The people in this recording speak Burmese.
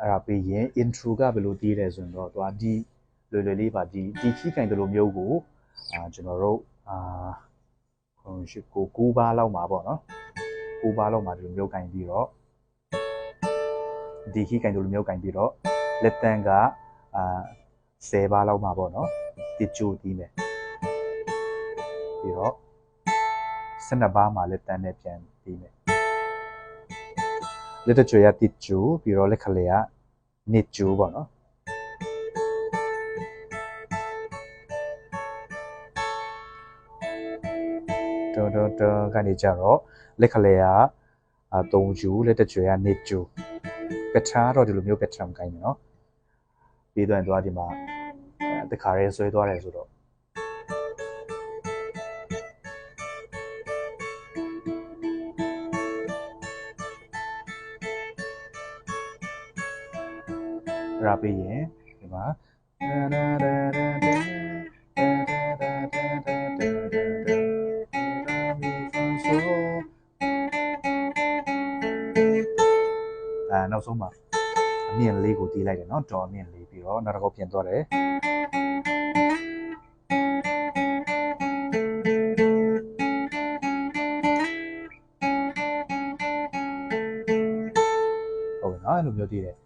အဲ့ဒါပြီးရင် intro ကဘယ်လိုတည်တယ်ဆိုရင်တော့သွားဒီလွယ်လွယ်လေးပါဒီဒီခိကင်တလိုမျိုးကိုအာကျွန်တော်တို့အာဟိုရှိကို9ပါးလောက်မှာပေါ့နော်9ပါးလောက်မှာဒီလိုမျိုးကင်ပြီးတော့ဒီခိကင်တလိုမျိုးကင်ပြီးတော့လက်တန်းကအာ10ပါးလောက်မှာပေါ့နော်တိကျူတီးမယ်ပြီးတော့12ပါးမှာလက်တန်းနဲ့ပြန်ပြီးမယ် လက်တကြွရတိကျူပြီးတော့လက်ခလေကနစ်ကျူပေါ့နော်တော်တော်တော်ကနေကြတော့လက်ခလေကအာ3ကျူလက်တကြွရနစ်ကျူပက်ထာတော့ဒီလိုမျိုးပက်ထရမ်ကိုင်းမယ်နော်ပြီးတော့သွားဒီမှာတခါရဲဆွဲသွားတယ်ဆိုတော့ ရပြီးရင်ဒီမှာအဲနောက်ဆုံးမှာအမြင့်လေးကိုတီးလိုက်တယ်နော်ဒေါ်အမြင့်လေးပြီးတော့နောက်တစ်ခေါက်ပြန်သွားတယ်ဟုတ်ကဲ့နော်အဲ့လိုမျိုးတည်တယ်